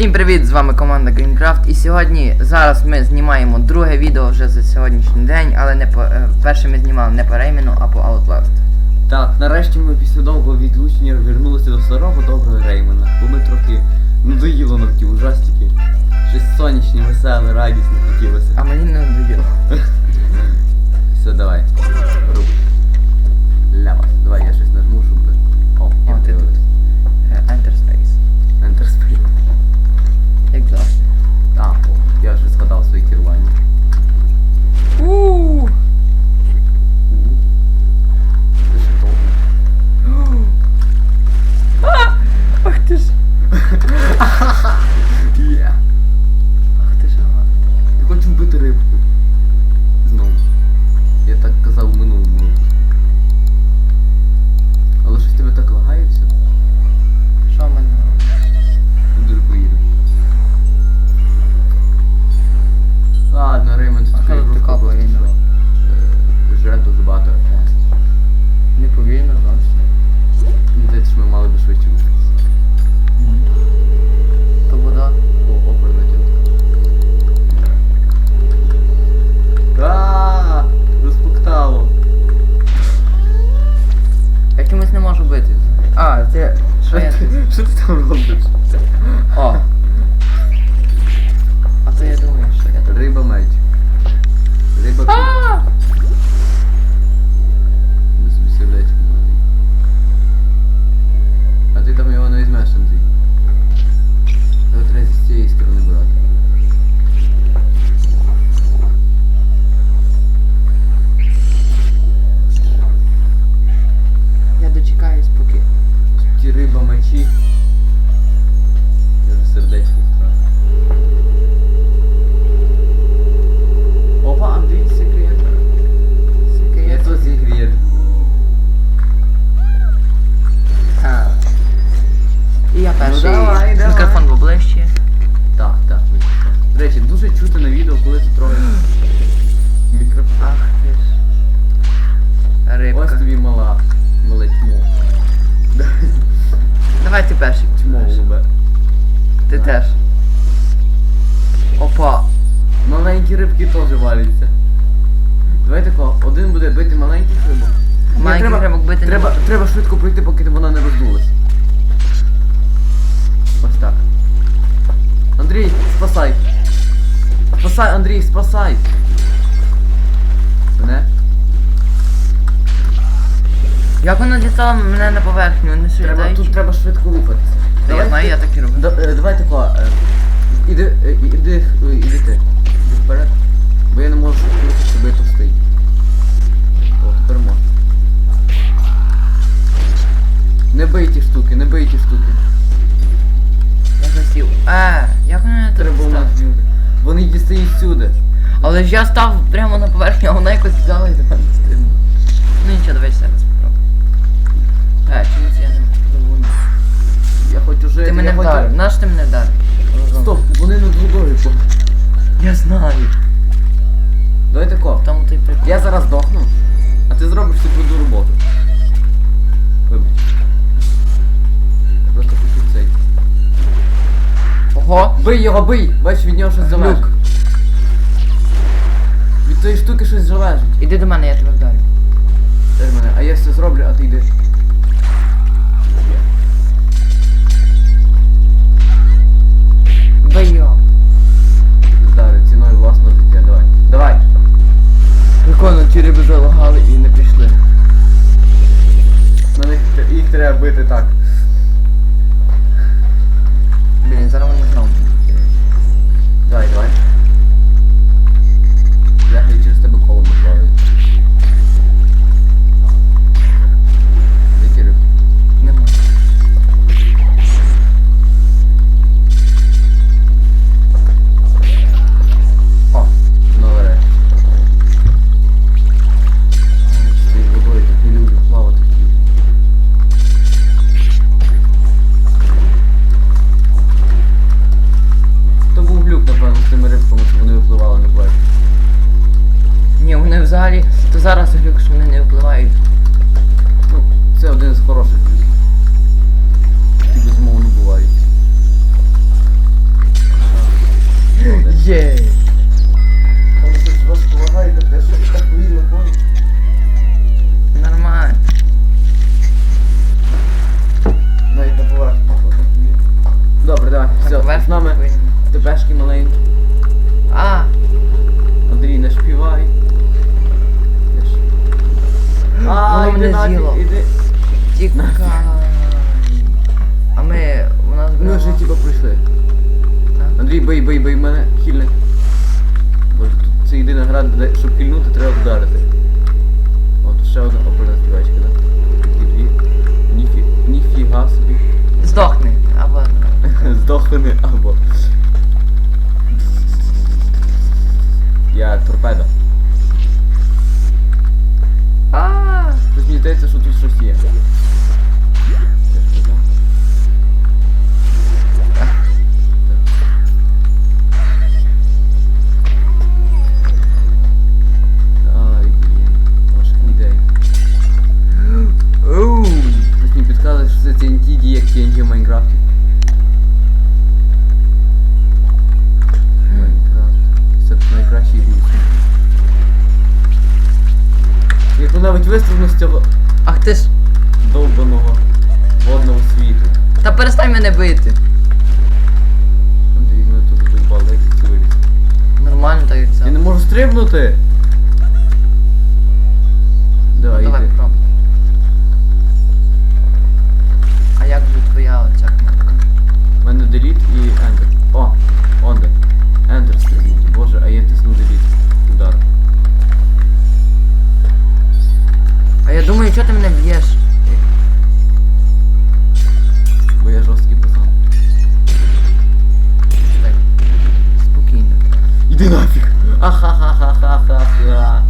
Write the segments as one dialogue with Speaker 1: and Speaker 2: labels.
Speaker 1: Всім привіт! З вами команда Greencraft і сьогодні зараз ми знімаємо друге відео вже за сьогоднішній день, але не по е, перше ми знімали не по Реймену, а по Outlast.
Speaker 2: Так, нарешті ми після довгого відлучення вернулися до старого доброго Реймена, бо ми трохи надоїло нам ті ужастики. Щось сонячне, веселе, радісне хотілося.
Speaker 1: А мені не надоїло.
Speaker 2: Все, давай. Руку. Ляпас. Давай я щось О, я вже згадав свої керування.
Speaker 1: Ууу! Можу бити. А, це. Що
Speaker 2: ти там робиш?
Speaker 1: О!
Speaker 2: Спасай, Андрій, спасай. Мене?
Speaker 1: Як вона дістала мене на поверхню, не
Speaker 2: Треба, тут треба швидко рухатися.
Speaker 1: Та я знаю, я так і роблю.
Speaker 2: Да, е, давай тако, е, іди, е, іди, е, іди ти. Іди вперед. Бо я не можу рухатися, бо я товстий. О, тепер можна. Не бий ті штуки, не бий ті штуки.
Speaker 1: Я засів. Е, як вона мене
Speaker 2: Треба у нас
Speaker 1: стала?
Speaker 2: Вони дістають сюди.
Speaker 1: Але ж я став прямо на поверхню, а вона якось взяла і до мене. Ну нічого, давай ще раз попробуй. Е, чомусь я не довольний.
Speaker 2: Я хочу жити.
Speaker 1: Ти мене
Speaker 2: я
Speaker 1: вдарив. Наш ти мене вдарив?
Speaker 2: Стоп, вони над водою. по-
Speaker 1: Я знаю.
Speaker 2: Давай тако.
Speaker 1: Тому той прикол.
Speaker 2: Я зараз дохну, а ти зробиш всю твою роботу. Вибач.
Speaker 1: Ого!
Speaker 2: Бий його, бий! Бач, від нього щось залежить. Від тої штуки щось залежить.
Speaker 1: Іди до мене, я тебе вдарю.
Speaker 2: Дай мене, а я все зроблю, а ти йди.
Speaker 1: Бий його.
Speaker 2: Вдарю ціною власного життя, давай. Давай!
Speaker 1: Прикольно, ті риби залагали і не пішли.
Speaker 2: На них їх треба бити так.
Speaker 1: Блін, зараз вони знову. Зараз глюк, що вони не впливають.
Speaker 2: Ну, це один з хороших глюків. Які безумовно бувають.
Speaker 1: Єй!
Speaker 2: Але це ж вас повагає, таке, що так вільно ходить.
Speaker 1: Нормально.
Speaker 2: Навіть на поверхні. Добре, давай, все, з нами тепешки маленькі.
Speaker 1: А,
Speaker 2: Андрій, не шпівай.
Speaker 1: Воно мене з'їло. тікай. А ми у нас
Speaker 2: Ми вже типа прийшли. Андрій, бий, бий, бий мене, хільне. Боже, тут це єдина гра, де щоб хильнути, треба вдарити. О, тут ще одна опорна співачка, да? Такі дві. Ніфі, ніфіга собі.
Speaker 1: Здохни. Або.
Speaker 2: Здохни або. Я торпеда.
Speaker 1: А,
Speaker 2: Щось мені здається, що тут щось є. Я ж казав. Ай, блін, важкі ідеї.
Speaker 1: Оу.
Speaker 2: Хтось мені підказує, що це TNT діє як TNT в Майнкрафті. Вистрілну з цього
Speaker 1: Ах ти ж.
Speaker 2: довбаного водного світу.
Speaker 1: Та перестань мене бити.
Speaker 2: Андрій, мене тут доїбали, як це виліз.
Speaker 1: Нормально так як
Speaker 2: Я не можу стрибнути! Давай,
Speaker 1: Давай
Speaker 2: йди.
Speaker 1: попробуй. А як же твоя оця кнопка?
Speaker 2: У мене деліт і ендер. О, онде. Ендер стрибнути. Боже, а я тисну деліт.
Speaker 1: Я думаю, чого ти мене б'єш?
Speaker 2: Бо я жорсткий пацан.
Speaker 1: Так. Спокійно.
Speaker 2: Іди нафіг! Ахахахахахаха.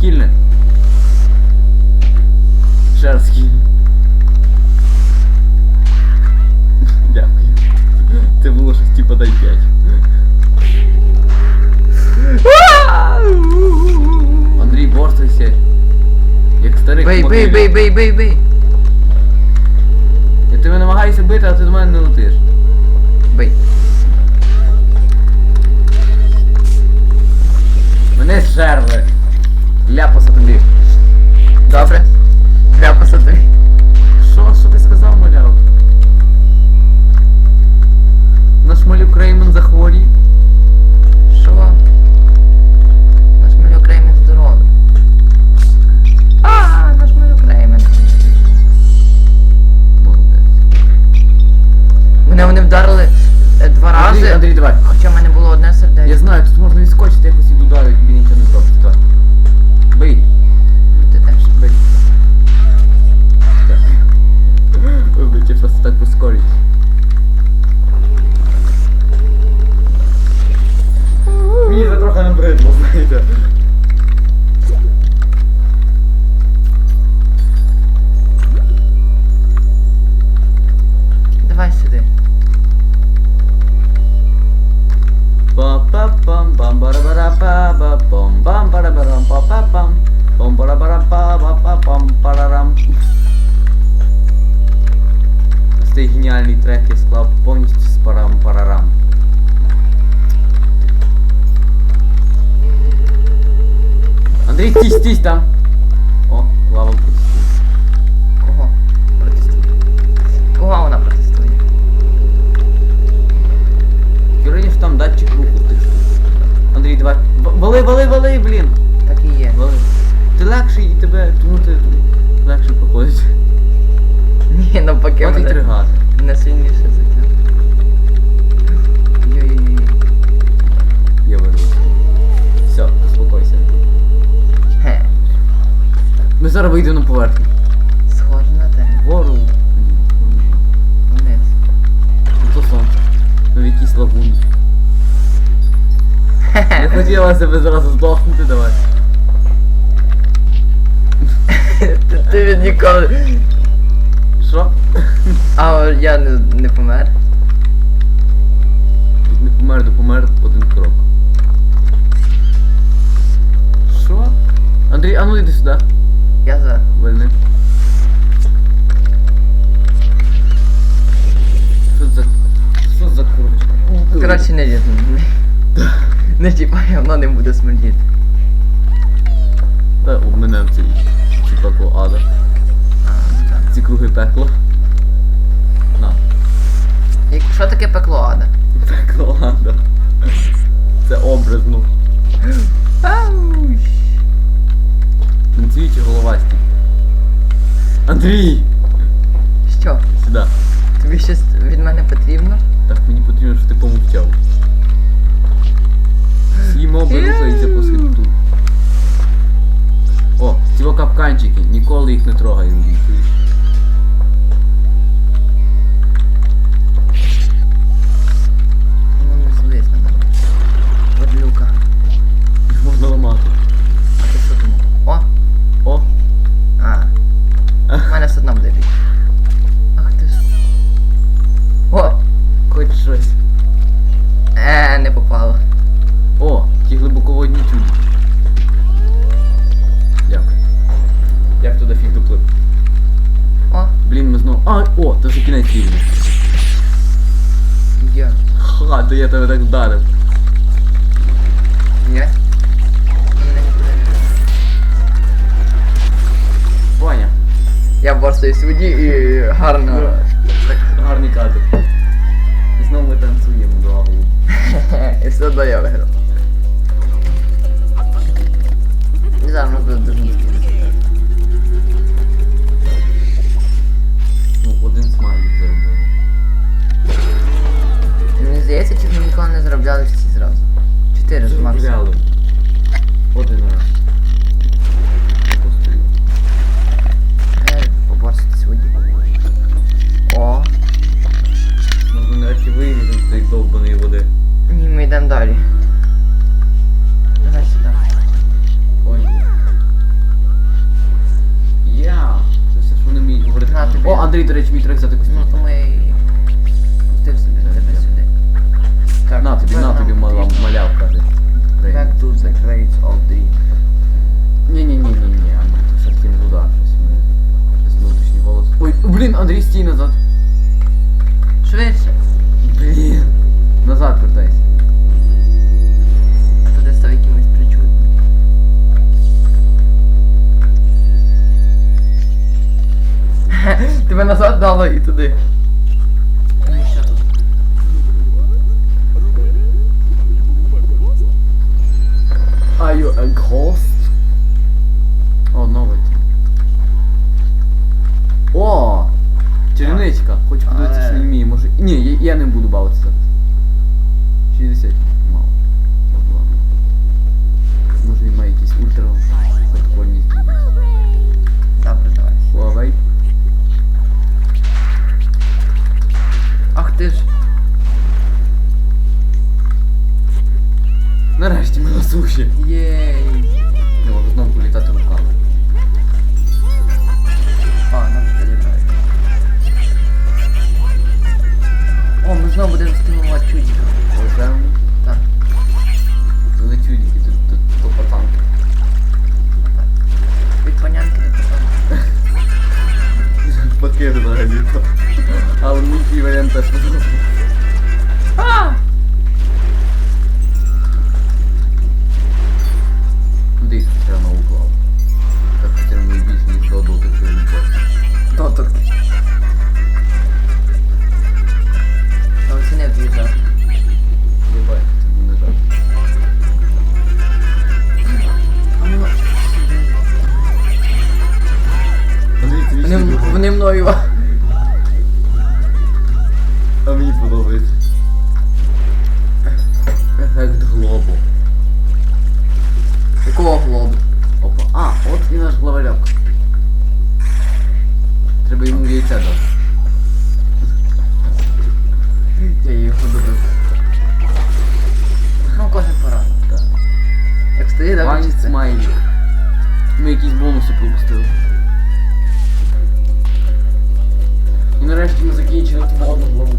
Speaker 2: Хильне. Ще раз хильне. Дякую. Це було щось типа дай 5. Андрій, борствайся. Як старий
Speaker 1: Бей, бей, бей, бей, бей, бей.
Speaker 2: Я тебе намагаюся бити, а ти до мене не летиш.
Speaker 1: Бей.
Speaker 2: Мене зжерли. Ляпаса тобі.
Speaker 1: Добре. Ляпаса тобі.
Speaker 2: Що, що ти сказав, маляв? Наш малюк Реймон захворів.
Speaker 1: Що? Наш малюк Реймен здоровий. А, наш малюк Реймен.
Speaker 2: Молодець.
Speaker 1: Мене вони вдарили е, два
Speaker 2: Андрій,
Speaker 1: рази.
Speaker 2: Андрій, давай.
Speaker 1: Хоча в мене було одне
Speaker 2: Я знаю, тут можна відскочити якось і ударити, тобі нічого не зробить. Давай. Бий, Андрій, стій, стій там. О, лава протестує.
Speaker 1: Кого? Протестує. Кого вона протестує?
Speaker 2: Ж там датчик руху ти ж. Андрій, давай. В- Вали, вали, вали, блін.
Speaker 1: Так і є.
Speaker 2: Вали. Ти легший і тебе, тому ти легше проходить.
Speaker 1: Ні, навпаки,
Speaker 2: От і
Speaker 1: мене не сильніше затягне.
Speaker 2: Ми зараз вийдемо на поверхню.
Speaker 1: схоже на те.
Speaker 2: Вгору.
Speaker 1: Вниз.
Speaker 2: Ну то сонце. Ну в якійсь лагуні. Не хотіла себе зразу здохнути, давай.
Speaker 1: Ти- Ти від ніколи.
Speaker 2: Що?
Speaker 1: А я не, не помер.
Speaker 2: Від не помер до помер один крок. Що? Андрій, а ну йди сюди.
Speaker 1: Я за.
Speaker 2: Вольни. Що за... Що за курочка?
Speaker 1: Коротше, не лізь. Не чіпай, воно не буде смердіти.
Speaker 2: Та у мене ці пекло ада.
Speaker 1: Ну.
Speaker 2: Ці круги пекла. На.
Speaker 1: Як- Що таке пекло ада?
Speaker 2: Пекло ада. Це образно.
Speaker 1: Ауш.
Speaker 2: Танцюючі головасті. Андрій!
Speaker 1: Що?
Speaker 2: Сюди.
Speaker 1: Тобі щось від мене потрібно?
Speaker 2: Так мені потрібно, щоб ти помовчав. Всі моби рухаються по світу. О, ці капканчики, ніколи їх не трогай, Андрій.
Speaker 1: Ну не злись на мене. Подлюка.
Speaker 2: Їх можна ламати.
Speaker 1: А ти що думав? О!
Speaker 2: О,
Speaker 1: А. У мене все одно буде бій. Ах ти ж. О!
Speaker 2: хоч щось.
Speaker 1: Е, не попало.
Speaker 2: О, ті глибоководні тюлі. Дякую. Як туди фіг доплив?
Speaker 1: О,
Speaker 2: Блін, ми знову. А, о, це вже кінець рівня.
Speaker 1: є.
Speaker 2: Ха, то я тебе так вдарив.
Speaker 1: Є? Я борстаюсь в воді і гарно.
Speaker 2: Так гарний кадр. І знову ми танцюємо до голову.
Speaker 1: І все одно я виграв. Не знаю, може буде дуже низький Crates of the...
Speaker 2: Ні, ні, ні, ні, ні, Андрій, все-таки не туди. Щось внутрішній голос. Ой, блін, Андрій, стій назад.
Speaker 1: Єй.
Speaker 2: Не можу знову політати руками.
Speaker 1: А, нам підібрали. О, ми знову будемо стимувати чудіка.
Speaker 2: Пожежні.
Speaker 1: Так.
Speaker 2: Це не чудики, тут, тут, то пацанки.
Speaker 1: Від панянки до.
Speaker 2: Пакет взагалі то. Але мій варіант теж подобається. Дати.
Speaker 1: Я її добив. Ну, кожен пора.
Speaker 2: Так.
Speaker 1: Як стоїть, так
Speaker 2: Вань
Speaker 1: вчиться.
Speaker 2: смайлік. Ми якісь бонуси пропустили. І нарешті ми закінчили ту одну главу.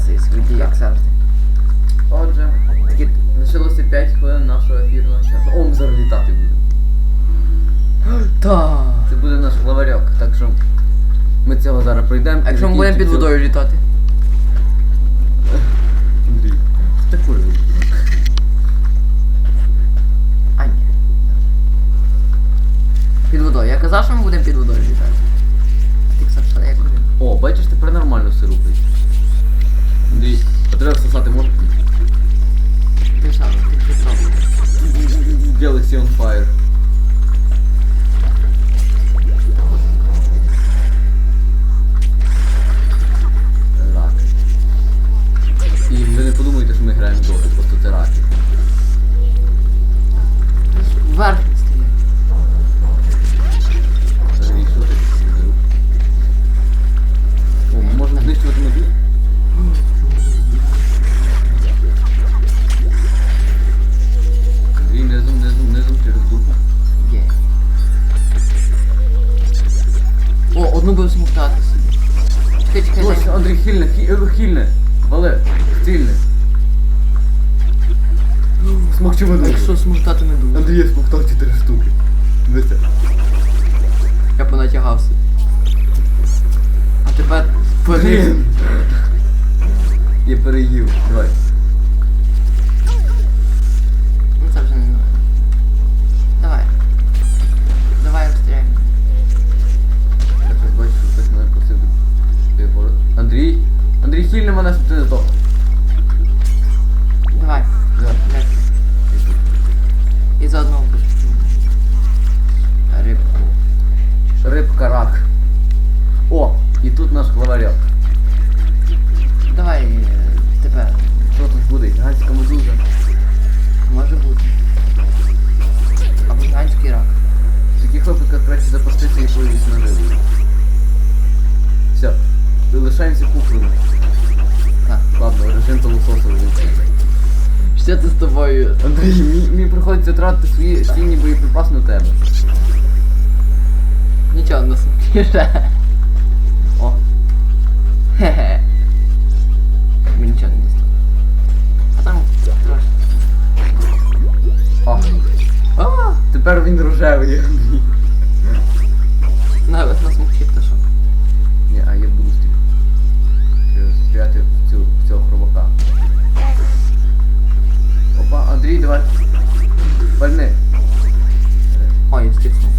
Speaker 1: Поборсись водій, як завжди.
Speaker 2: Отже,
Speaker 1: Такі
Speaker 2: лишилося 5 хвилин нашого ефірного часу. О, ми зараз літати будемо.
Speaker 1: Та.
Speaker 2: Це буде наш главаряк, так що ми цього зараз пройдемо.
Speaker 1: А якщо ми будемо під водою літати?
Speaker 2: Андрій, ти?
Speaker 1: А ні. Під водою. Я казав, що ми будемо під водою літати. Ти казав, що як будемо.
Speaker 2: О, бачиш, тепер нормально все рухається. Андрій, а тебе всосати можна?
Speaker 1: Ти сам, ти.
Speaker 2: Galaxy on fire. Раки. І ви не подумайте, що ми граємо доти, просто це раки. Я переїв. Давай.
Speaker 1: Ну це вже не знаю. Давай. Давай розстріляй.
Speaker 2: Я щось бачу, що хтось мене просив. Говори. Андрій? Андрій, хильне мене, щоб ти не здох.
Speaker 1: Давай.
Speaker 2: Давай.
Speaker 1: Дай. І. Рибку.
Speaker 2: Рибка рак. О, і тут наш главаряк. Гігантська медуза.
Speaker 1: Може бути. Або гігантський рак.
Speaker 2: В таких випадках краще запастися і поїздити на рибу. Все. Лишаємося кухлями.
Speaker 1: Так.
Speaker 2: Ладно, режим пилососу виключити.
Speaker 1: Що це з тобою?
Speaker 2: Андрій, мені, мені приходиться тратити свої цінні боєприпаси на тебе.
Speaker 1: Нічого не сміше.
Speaker 2: О,
Speaker 1: Хе-хе. Ми нічого не
Speaker 2: Тепер він рожевий, Андрій.
Speaker 1: Навіть нас мовчить пташок.
Speaker 2: Ні, а буду стріляти. Треба стріляти в, цю, в цього хробака. Опа, Андрій, давай. Пальни.
Speaker 1: Ой, я стихнув.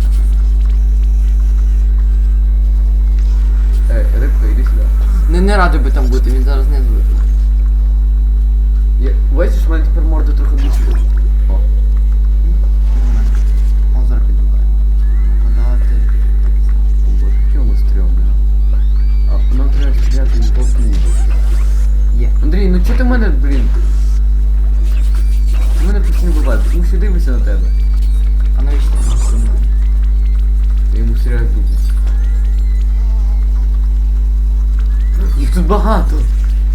Speaker 2: Ей, рибка, іди сюди.
Speaker 1: Не, не радий би там бути, він зараз не звикне.
Speaker 2: Я... Бачиш, в мене тепер морда трохи більше. Треба в його клуб.
Speaker 1: Є.
Speaker 2: Андрій, ну чого ти мене, блін? Ти мене постійно буває, тому що дивлюся на тебе.
Speaker 1: А навіщо ти нас знімаєш?
Speaker 2: Я йому стріляю в дупу. Їх тут багато.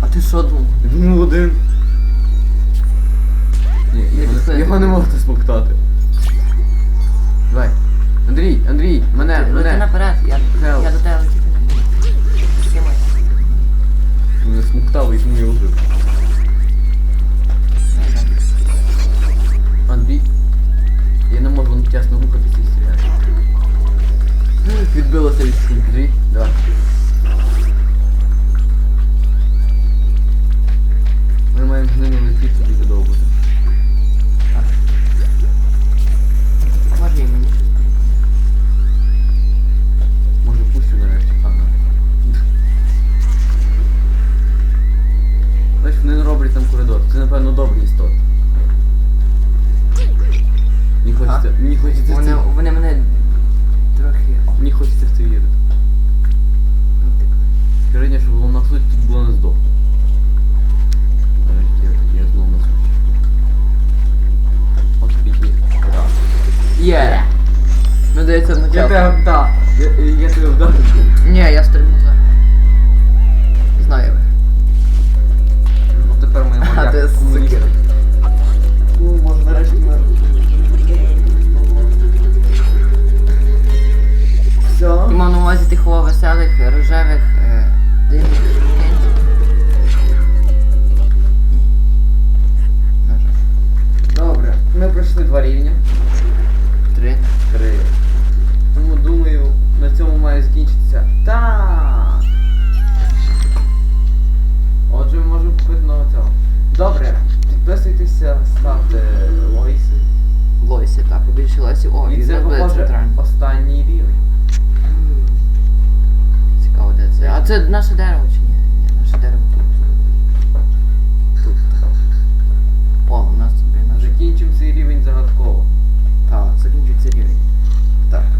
Speaker 1: А ти що думав?
Speaker 2: Я думав один. Ні, його, не, його не можна смоктати. Давай. Андрій, Андрій, мене,
Speaker 1: Лети
Speaker 2: мене.
Speaker 1: наперед, я, я до тебе летіти не буду.
Speaker 2: смоктав і тому я вбив. Андрій. Я не можу чесно рухатися і стріляти. Відбилося від шум. Андрій, давай. Ми маємо з ними летіти дуже довго. Вони не роблять там коридор. Це напевно добрі істоти. Мені хочеться. Мені хочеться в
Speaker 1: Вони,
Speaker 2: це.
Speaker 1: вони мене трохи.
Speaker 2: Мені хочеться в це вірити. Скажи, що головна суть тут була не. Нарешті я, я знову на суть. От є. Так.
Speaker 1: Є! Ну дається
Speaker 2: Я
Speaker 1: одночасно.
Speaker 2: тебе, так. Я, я тебе вдарив.
Speaker 1: Ні, я стрибну зараз. Знаю А, ти
Speaker 2: комунікувати. Ну, може нарешті. Все.
Speaker 1: І мав на увазі тих веселих, рожевих,